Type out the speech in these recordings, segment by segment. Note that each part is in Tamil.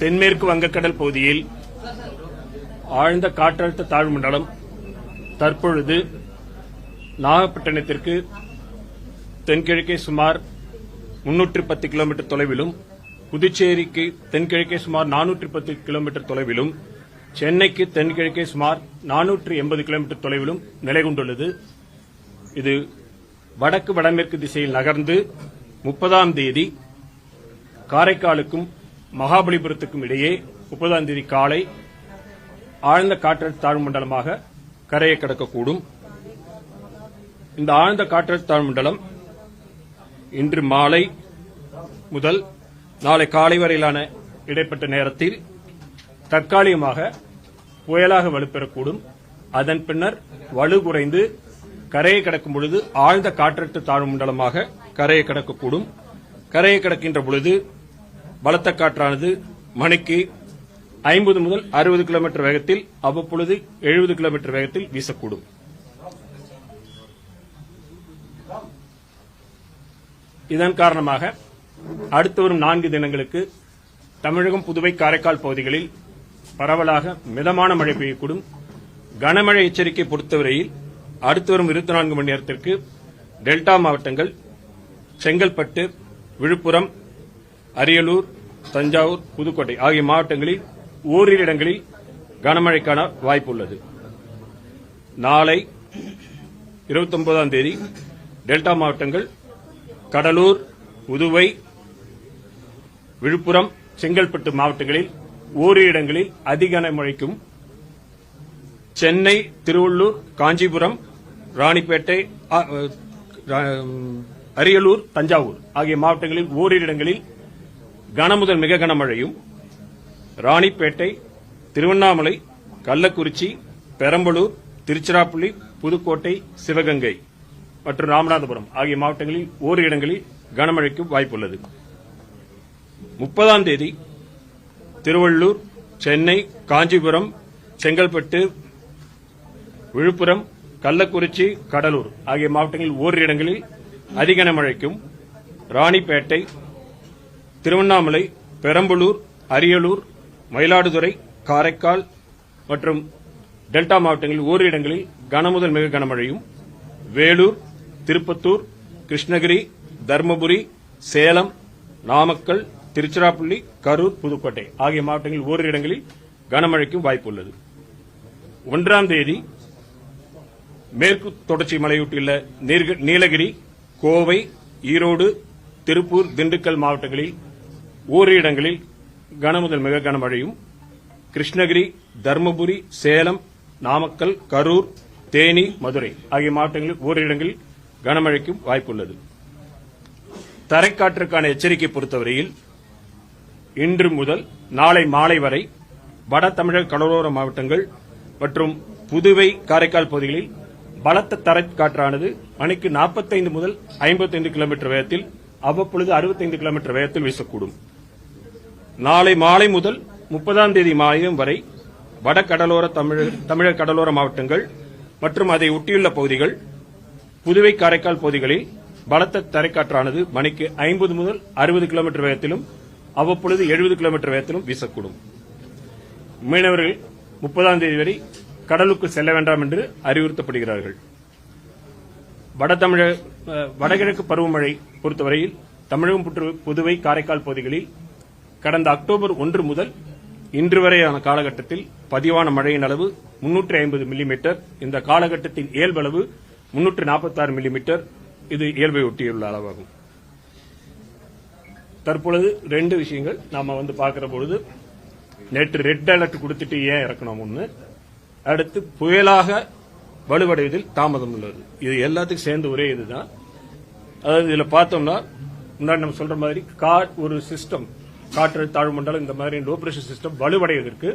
தென்மேற்கு வங்கக்கடல் பகுதியில் ஆழ்ந்த காற்றழுத்த தாழ்வு மண்டலம் தற்பொழுது நாகப்பட்டினத்திற்கு தென்கிழக்கே சுமார் முன்னூற்று பத்து கிலோமீட்டர் தொலைவிலும் புதுச்சேரிக்கு தென்கிழக்கே சுமார் நானூற்று பத்து கிலோமீட்டர் தொலைவிலும் சென்னைக்கு தென்கிழக்கே சுமார் நானூற்று எண்பது கிலோமீட்டர் தொலைவிலும் நிலை கொண்டுள்ளது. இது வடக்கு வடமேற்கு திசையில் நகர்ந்து முப்பதாம் தேதி காரைக்காலுக்கும் மகாபலிபுரத்துக்கும் இடையே முப்பதாம் தேதி காலை ஆழ்ந்த காற்றழுத்த தாழ்வு மண்டலமாக கரையை கடக்கக்கூடும். இந்த ஆழ்ந்த காற்றழுத்த தாழ்வு மண்டலம் இன்று மாலை முதல் நாளை காலை வரையிலான இடைப்பட்ட நேரத்தில் தற்காலிகமாக புயலாக வலுப்பெறக்கூடும். அதன் பின்னர் வலு குறைந்து கரையை கடக்கும் பொழுது ஆழ்ந்த காற்றழுத்த தாழ்வு மண்டலமாக கரையை கடக்கக்கூடும். கரையை கடக்கின்ற பொழுது பலத்த காற்றானது மணிக்கு ஐம்பது முதல் அறுபது கிலோமீட்டர் வேகத்தில் அவ்வப்பொழுது எழுபது கிலோமீட்டர் வேகத்தில் வீசக்கூடும். இதன் காரணமாக அடுத்து வரும் நான்கு தினங்களுக்கு தமிழகம் புதுவை காரைக்கால் பகுதிகளில் பரவலாக மிதமான மழை பெய்யக்கூடும். கனமழை எச்சரிக்கை பொறுத்தவரையில் அடுத்து வரும் இருபத்தி நான்கு மணி நேரத்திற்கு டெல்டா மாவட்டங்கள் செங்கல்பட்டு விழுப்புரம் அரியலூர் தஞ்சாவூர் புதுக்கோட்டை ஆகிய மாவட்டங்களில் ஓரிரு இடங்களில் கனமழைக்கான வாய்ப்பு உள்ளது நாளை 29ஆம் தேதி டெல்டா மாவட்டங்கள் கடலூர் புதுவை விழுப்புரம் செங்கல்பட்டு மாவட்டங்களில் ஓரிரு இடங்களில் அதிக மழைக்கும் சென்னை திருவள்ளூர் காஞ்சிபுரம் ராணிப்பேட்டை அரியலூர் தஞ்சாவூர் ஆகிய மாவட்டங்களில் ஓரிரு இடங்களில் கனமுதல் மிக கனமழையும். ராணிப்பேட்டை திருவண்ணாமலை கள்ளக்குறிச்சி பெரம்பலூர் திருச்சிராப்பள்ளி புதுக்கோட்டை சிவகங்கை மற்றும் ராமநாதபுரம் ஆகிய மாவட்டங்களில் ஓரிரு இடங்களில் கனமழைக்கு வாய்ப்புள்ளது. முப்பதாம் தேதி திருவள்ளூர் சென்னை காஞ்சிபுரம் செங்கல்பட்டு விழுப்புரம் கள்ளக்குறிச்சி கடலூர் ஆகிய மாவட்டங்களில் ஓரிரு இடங்களில் அதிக கனமழைக்கும் ராணிப்பேட்டை திருவண்ணாமலை பெரம்பலூர் அரியலூர் மயிலாடுதுறை காரைக்கால் மற்றும் டெல்டா மாவட்டங்களில் ஓரிரு இடங்களில் கனமுதல் மிக கனமழையும். வேலூர் திருப்பத்தூர் கிருஷ்ணகிரி தருமபுரி சேலம் நாமக்கல் திருச்சிராப்பள்ளி கரூர் புதுக்கோட்டை ஆகிய மாவட்டங்களில் ஓரிரு இடங்களில் கனமழைக்கும் வாய்ப்பு உள்ளது. ஒன்றாம் தேதி மேற்கு தொடர்ச்சி மலையொட்டியுள்ள நீர்க- நீலகிரி கோவை ஈரோடு திருப்பூர் திண்டுக்கல் மாவட்டங்களில் ஓரிரு இடங்களில் கனமுதல் மிக கனமழையும் கிருஷ்ணகிரி தருமபுரி சேலம் நாமக்கல் கரூர் தேனி மதுரை ஆகிய மாவட்டங்களில் ஓரிரு இடங்களில் கனமழைக்கும் வாய்ப்புள்ளது. தரைக்காற்றுக்கான எச்சரிக்கை பொறுத்தவரையில் இன்று முதல் நாளை மாலை வரை வட தமிழக கடலோர மாவட்டங்கள் மற்றும் புதுவை காரைக்கால் பகுதிகளில் பலத்த தரைக்காற்றானது மணிக்கு 45 முதல் 55 கிலோமீட்டர் வேகத்தில் அவ்வப்பொழுது 65 கிலோமீட்டர் வேகத்தில் வீசக்கூடும். நாளை மாலை முதல் முப்பதாம் தேதி மாயம் வரை வட கடலோர தமிழக தமிழக கடலோர மாவட்டங்கள் மற்றும் அதை ஒட்டியுள்ள பகுதிகள் புதுவை காரைக்கால் பகுதிகளில் பலத்த தரைக்காற்றானது மணிக்கு ஐம்பது முதல் அறுபது கிலோமீட்டர் வேகத்திலும் அவ்வப்பொழுது எழுபது கிலோமீட்டர் வேகத்திலும் வீசக்கூடும். மீனவர்கள் முப்பதாம் தேதி வரை கடலுக்கு செல்ல வேண்டாம் என்று அறிவுறுத்தப்படுகிறார்கள். வட தமிழக அஹ், வடகிழக்கு பருவமழை பொறுத்தவரையில் தமிழகம் புற்று- புதுவை காரைக்கால் பகுதிகளில் கடந்த அக்டோபர் ஒன்று முதல் இன்று வரையான காலகட்டத்தில் பதிவான மழையின் அளவு முன்னூற்று ஐம்பது மில்லிமீட்டர் இந்த காலகட்டத்தின் இயல்பளவு முன்னூற்று நாற்பத்தாறு மில்லிமீட்டர் இது இயல்பை ஒட்டியுள்ள அளவாகும். தற்பொழுது ரெண்டு விஷயங்கள் நாம வந்து பார்க்கிற பொழுது நேற்று ரெட் அலர்ட் கொடுத்துட்டு ஏன் இறக்கணும் ஒன்று அடுத்து புயலாக வலுவடைவதில் தாமதம் உள்ளது. இது எல்லாத்துக்கும் சேர்ந்து ஒரே இதுதான். அதாவது இதுல பார்த்தோம்னா முன்னாடி நம்ம சொல்ற மாதிரி கா ஒரு சிஸ்டம் காற்றழுத்த தாழ்வு மண்டலம் இந்த மாதிரி லோ பிரஷர் சிஸ்டம் வலுவடைவதற்கு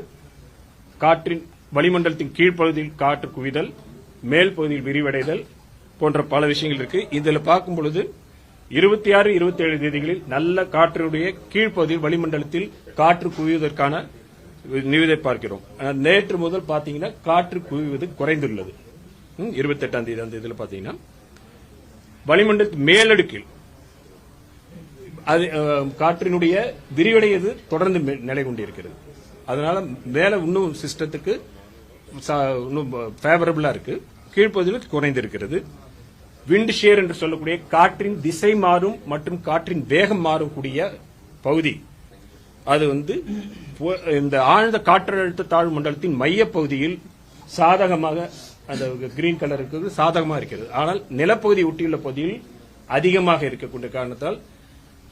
காற்றின் வளிமண்டலத்தின் கீழ்ப்பகுதியில் காற்று குவிதல் மேல் பகுதியில் விரிவடைதல் போன்ற பல விஷயங்கள் இருக்கு. இதில் பார்க்கும் பொழுது இருபத்தி ஆறு இருபத்தி ஏழு தேதிகளில் நல்ல காற்றினுடைய கீழ்ப்பகுதியில் வளிமண்டலத்தில் காற்று குவிவதற்கான நிவிதை பார்க்கிறோம். ஆனால் நேற்று முதல் பார்த்தீங்கன்னா காற்று குவிவது குறைந்துள்ளது. இருபத்தி எட்டாம் தேதி அந்த இதில் பார்த்தீங்கன்னா வளிமண்டலத்தின் மேலடுக்கில் அது காற்றினுடைய காற்றினுடைய விரிவடையது தொடர்ந்து நிலை கொண்டிருக்கிறது. அதனால மேல இன்னும் சிஸ்டத்துக்கு இன்னும் ஃபேவரபிளா இருக்கு. கீழ்ப்பகுதியில் குறைந்திருக்கிறது. விண்ட் ஷேர் என்று சொல்லக்கூடிய காற்றின் திசை மாறும் மற்றும் காற்றின் வேகம் மாறக்கூடிய பகுதி. அது வந்து இந்த ஆழ்ந்த காற்றழுத்த தாழ்வு மண்டலத்தின் மைய பகுதியில் சாதகமாக அந்த கிரீன் கலர் இருக்கிறது சாதகமாக இருக்கிறது. ஆனால் நிலப்பகுதி ஒட்டியுள்ள பகுதியில் அதிகமாக இருக்கக்கூடிய காரணத்தால்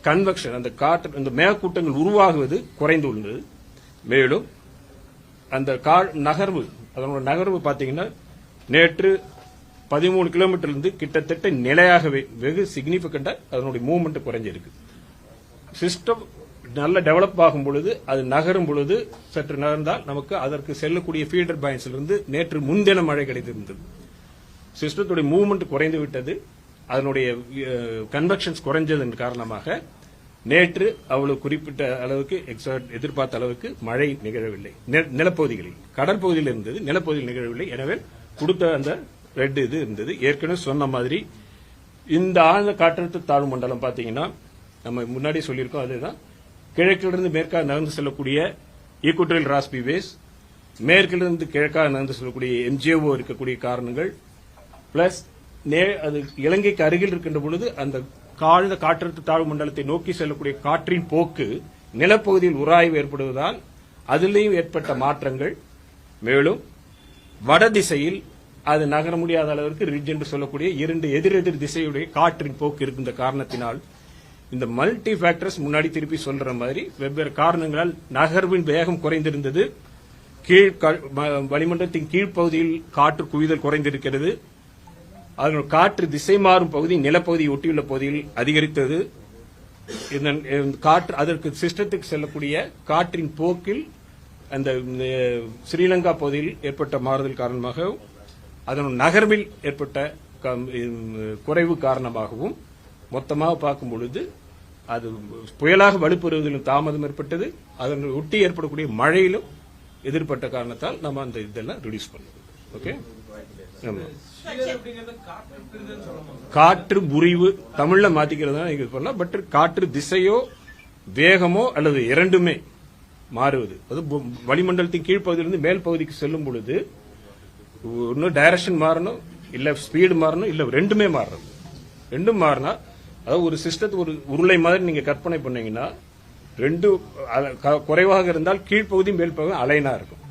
கன்வெக்ஷன் அந்த காற்று அந்த மேகக்கூட்டங்கள் உருவாகுவது குறைந்துள்ளது. மேலும் அந்த கா நகர்வு அதனோட நகர்வு பார்த்தீங்கன்னா நேற்று பதிமூணு கிலோமீட்டர்லேருந்து கிட்டத்தட்ட நிலையாகவே வெகு சிக்னிஃபிகண்டாக அதனுடைய மூவ்மெண்ட் குறைஞ்சிருக்கு. சிஸ்டம் நல்ல டெவலப் ஆகும் பொழுது அது நகரும் பொழுது சற்று நகர்ந்தால் நமக்கு அதற்கு செல்லக்கூடிய ஃபீல்டர் பாயிண்ட்ஸ்லிருந்து நேற்று முன்தின மழை கிடைத்திருந்தது. சிஸ்டத்துடைய மூவ்மெண்ட் குறைந்து விட்டது அதனுடைய கன்வெக்ஷன்ஸ் குறைஞ்சதன் காரணமாக நேற்று அவ்வளவு குறிப்பிட்ட அளவுக்கு எதிர்பார்த்த அளவுக்கு மழை நிகழவில்லை. நிலப்பகுதிகளில் கடற்பகுதியில் இருந்தது நிலப்பகுதியில் நிகழவில்லை. எனவே கொடுத்த அந்த ரெட் இது இருந்தது. ஏற்கனவே சொன்ன மாதிரி இந்த ஆழ்ந்த காற்றழுத்த தாழ்வு மண்டலம் பாத்தீங்கன்னா நம்ம முன்னாடி சொல்லியிருக்கோம் அதுதான். கிழக்கிலிருந்து மேற்காக நகர்ந்து செல்லக்கூடிய ஈக்குவட்டரியல் ராஸ்பி வேஸ் மேற்கிலிருந்து கிழக்காக நகர்ந்து செல்லக்கூடிய எம்ஜிஓ இருக்கக்கூடிய காரணங்கள் பிளஸ் அது இலங்கைக்கு அருகில் இருக்கின்ற பொழுது அந்த காழ்ந்த காற்றழுத்த தாழ்வு மண்டலத்தை நோக்கி செல்லக்கூடிய காற்றின் போக்கு நிலப்பகுதியில் உராய்வு ஏற்படுவதால் அதிலேயும் ஏற்பட்ட மாற்றங்கள். மேலும் வட திசையில் அது நகர முடியாத அளவிற்கு ரிட்ஜ் என்று சொல்லக்கூடிய இரண்டு எதிரெதிர் திசையுடைய காற்றின் போக்கு இருக்கின்ற காரணத்தினால் இந்த மல்டி ஃபேக்டர்ஸ் முன்னாடி திருப்பி சொல்ற மாதிரி வெவ்வேறு காரணங்களால் நகர்வின் வேகம் குறைந்திருந்தது. கீழ் க- வளிமண்டலத்தின் கீழ்ப்பகுதியில் காற்று குவிதல் குறைந்திருக்கிறது. அதனுடைய காற்று திசை மாறும் பகுதி நிலப்பகுதியை ஒட்டியுள்ள பகுதியில் அதிகரித்தது. இதன் காற்று அதற்கு சிஸ்டத்துக்கு செல்லக்கூடிய காற்றின் போக்கில் அந்த ஸ்ரீலங்கா பகுதியில் ஏற்பட்ட மாறுதல் காரணமாக அதன் நகர்வில் ஏற்பட்ட குறைவு காரணமாகவும் மொத்தமாக பார்க்கும் பொழுது அது புயலாக வலுப்பெறுவதிலும் தாமதம் ஏற்பட்டது. அதன் ஒட்டி ஏற்படக்கூடிய மழையிலும் எதிர்பட்ட காரணத்தால் நம்ம அந்த இதெல்லாம் ரிடியூஸ் பண்ணுவோம் ஓகே காற்று புரிவு தமிழ்ல மாத்திக்கிறதா நீங்க சொல்லலாம் பட் காற்று திசையோ வேகமோ அல்லது இரண்டுமே மாறுவது. அது வளிமண்டலத்தின் கீழ்ப்பகுதியிலிருந்து மேல் பகுதிக்கு செல்லும் பொழுது இன்னும் டைரக்ஷன் மாறணும் இல்ல ஸ்பீடு மாறணும் இல்ல ரெண்டுமே மாறணும். ரெண்டும் மாறினா அதாவது ஒரு சிஸ்டத்துக்கு ஒரு உருளை மாதிரி நீங்க கற்பனை பண்ணீங்கன்னா ரெண்டு க- குறைவாக இருந்தால் கீழ்ப்பகுதி மேல் பகுதி அலைனா இருக்கும்.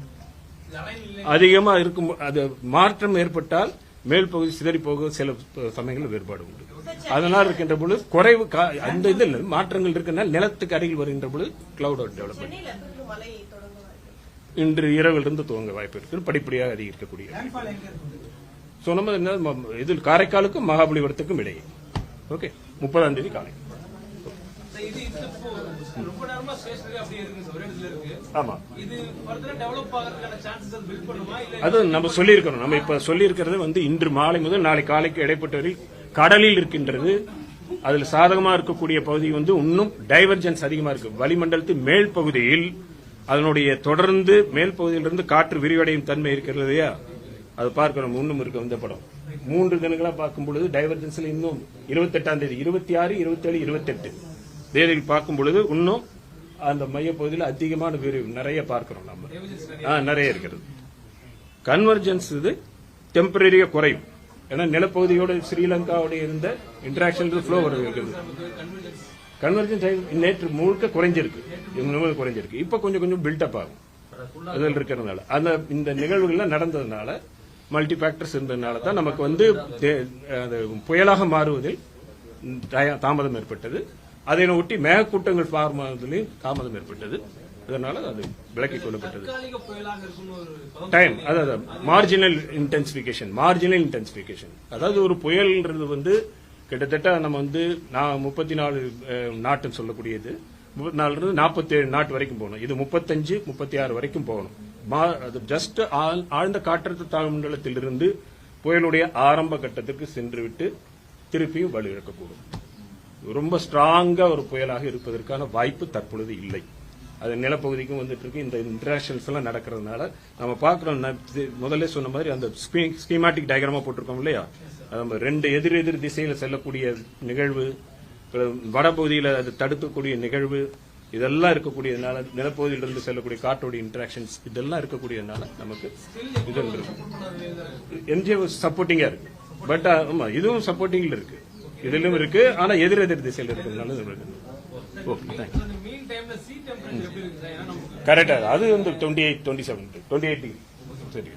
அதிகமா இருக்கும் அது மாற்றம் ஏற்பட்டால் மேல் பகுதி சிதறி போக சில சமயங்களில் வேறுபாடு உண்டு. அதனால் இருக்கின்ற பொழுது குறைவு கா- அந்த இதில் மாற்றங்கள் இருக்கனால நிலத்துக்கு அருகில் வருகின்ற பொழுது கிளவுட் டெவலப்மெண்ட் இன்று இரவிலிருந்து துவங்க வாய்ப்பு இருக்கு. படிப்படியாக அதிகரிக்கக்கூடிய நம்ம என்ன இதில் காரைக்காலுக்கும் மகாபலிபுரத்துக்கும் இடையே. ஓகே முப்பதாம் தேதி காலை. இது இது ரொம்ப நேரமா ஸ்டேஷனரி அப்படியே இருக்கு ஒரே இடத்துல இருக்கு. ஆமா. இது ஃபர்தரா டெவலப் ஆகிறதுக்கான சான்சஸ் அது பில்ட் பண்ணுமா இல்ல அது நம்ம சொல்லியிருக்கிறோம் நம்ம இப்ப சொல்லியிருக்கிறது வந்து இன்று மாலை முதல் நாளை காலைக்கு இடைப்பட்டவரை கடலில் இருக்கின்றது. அதுல சாதகமா இருக்கக்கூடிய பகுதி வந்து இன்னும் டைவர்ஜென்ஸ் அதிகமா இருக்கு. வளிமண்டலத்தின் மேல் பகுதியில் அதனுடைய தொடர்ந்து மேல் பகுதியிலிருந்து காற்று விரிவடையும் தன்மை இருக்கிறது இல்லையா? அது பார்க்கிறோம் இன்னும் இருக்கு இந்த படம். மூன்று தினங்களா பார்க்கும் பொழுது டைவர்ஜென்ஸ்ல இன்னும் இருபத்தெட்டாம் தேதி இருபத்தி ஆறு இருபத்தேழு இருபத்தெட்டு. தேதியில் பார்க்கும் பொழுது இன்னும் அந்த மையப்பகுதியில் அதிகமான விரிவு நிறைய பார்க்கிறோம் நம்ம. ஆ, நிறைய இருக்கிறது. கன்வர்ஜென்ஸ் இது டெம்பரரியா குறையும். ஏன்னா நிலப்பகுதியோட ஸ்ரீலங்காவோட இருந்த இன்டராக்ஷன் ஃப்ளோ இருக்குது. கன்வர்ஜென்ஸ் நேற்று முழுக்க குறைஞ்சிருக்கு. இன்னும் குறைஞ்சிருக்கு. இப்ப கொஞ்சம் கொஞ்சம் பில்டப் ஆகும். அதில் இருக்கிறதுனால. அந்த இந்த நிகழ்வுகள்லாம் நடந்ததுனால மல்டி ஃபேக்டர்ஸ் இருந்ததுனால தான் நமக்கு வந்து தே- புயலாக மாறுவதில் தாமதம் ஏற்பட்டது. அதை ஒட்டி மேகக்கூட்டங்கள் ஃபார்மாவதிலையும் தாமதம் ஏற்பட்டது. அதனால அது விலக்கிக் கொள்ளப்பட்டது. டைம் அதாவது மார்ஜினல் இன்டென்சிபிகேஷன் மார்ஜினல் இன்டென்சிபிகேஷன் அதாவது ஒரு புயல்ன்றது வந்து கிட்டத்தட்ட நம்ம வந்து நான் முப்பத்தி நாலு நாட்டுன்னு சொல்லக்கூடியது. முப்பத்தி நாலுல இருந்து நாற்பத்தி ஏழு நாட்டு வரைக்கும் போகணும். இது முப்பத்தஞ்சு முப்பத்தி ஆறு வரைக்கும் போகணும். அது ஜஸ்ட் ஆழ்ந்த காற்றழுத்த தாழ்வு மண்டலத்திலிருந்து புயலுடைய ஆரம்ப கட்டத்திற்கு சென்று விட்டு திருப்பியும் வலுவிழக்கக்கூடும். ரொம்ப ஸ்ட்ராங்கா ஒரு புயலாக இருப்பதற்கான வாய்ப்பு தற்பொழுது இல்லை. அது நிலப்பகுதிக்கும் வந்துட்டு இருக்கு. இந்த இன்டராக்ஷன்ஸ் எல்லாம் நடக்கிறதுனால நம்ம பார்க்கிறோம். முதல்ல சொன்ன மாதிரி அந்த ஸ்கீமாட்டிக் டயக்ராமா போட்டிருக்கோம் இல்லையா? நம்ம ரெண்டு எதிர் எதிர் திசையில செல்லக்கூடிய நிகழ்வு வடபகுதியில் அது தடுக்கக்கூடிய நிகழ்வு இதெல்லாம் இருக்கக்கூடியதுனால நிலப்பகுதியிலிருந்து செல்லக்கூடிய காற்றோடைய இன்டராக்ஷன்ஸ் இதெல்லாம் இருக்கக்கூடியதுனால நமக்கு இது இருக்கு. எம்ஜிஏ சப்போர்ட்டிங்கா இருக்கு. பட் ஆமா இதுவும் சப்போர்ட்டிங்ல இருக்கு. இதிலும் இருக்கு. ஆனா எதிர் திசையில் இருக்கிறதுனால இருக்கு ஓகே கரெக்டா அது வந்து twenty eight twenty seven twenty eight சரி.